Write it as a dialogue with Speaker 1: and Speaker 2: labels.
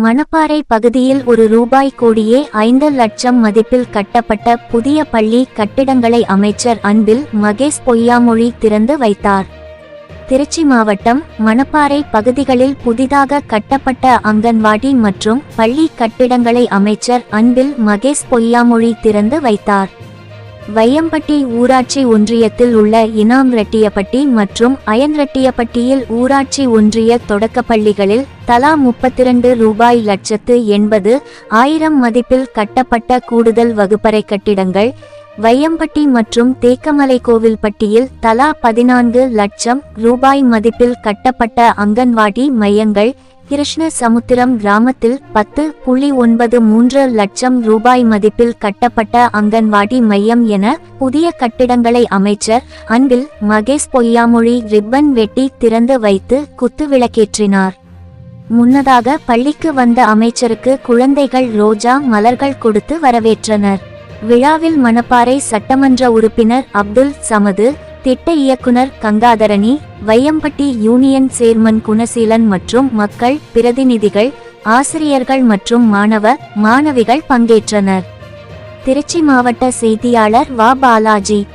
Speaker 1: மணப்பாறை பகுதியில் ஒரு ரூபாய் கோடியே ஐந்து லட்சம் மதிப்பில் கட்டப்பட்ட புதிய பள்ளி கட்டிடங்களை அமைச்சர் அன்பில் மகேஷ் பொய்யாமொழி திறந்து வைத்தார். திருச்சி மாவட்டம் மணப்பாறை பகுதிகளில் புதிதாக கட்டப்பட்ட அங்கன்வாடி மற்றும் பள்ளி கட்டிடங்களை அமைச்சர் அன்பில் மகேஷ் பொய்யாமொழி திறந்து வைத்தார். வையம்பட்டி ஊராட்சி ஒன்றியத்தில் உள்ள இனாம் ரெட்டியப்பட்டி மற்றும் அயன் ரெட்டியப்பட்டியில் ஊராட்சி ஒன்றிய தொடக்கப்பள்ளிகளில் தலா முப்பத்திரண்டு ரூபாய் லட்சத்து எண்பது ஆயிரம் மதிப்பில் கட்டப்பட்ட கூடுதல் வகுப்பறை கட்டிடங்கள் வையம்பட்டி மற்றும் தேக்கமலை கோவில்பட்டியில் தலா பதினான்கு லட்சம் ரூபாய் மதிப்பில் கட்டப்பட்ட அங்கன்வாடி மையங்கள் கிருஷ்ண சமுத்திரம் கிராமத்தில் பத்து புள்ளி ஒன்பது மூன்று லட்சம் ரூபாய் மதிப்பில் கட்டப்பட்ட அங்கன்வாடி மையம் என புதிய கட்டிடங்களை அமைச்சர் அன்பில் மகேஷ் பொய்யாமொழி ரிப்பன் வெட்டி திறந்து வைத்து குத்துவிளக்கேற்றினார் முன்னதாக பள்ளிக்கு வந்த அமைச்சருக்கு குழந்தைகள் ரோஜா மலர்கள் கொடுத்து வரவேற்றனர். விழாவில் மணப்பாறை சட்டமன்ற உறுப்பினர் அப்துல் சமது திட்ட இயக்குனர் கங்காதரணி வையம்பட்டி யூனியன் சேர்மன் குணசீலன் மற்றும் மக்கள் பிரதிநிதிகள் ஆசிரியர்கள் மற்றும் மாணவ மாணவிகள் பங்கேற்றனர். திருச்சி மாவட்ட செய்தியாளர் வா. பாலாஜி.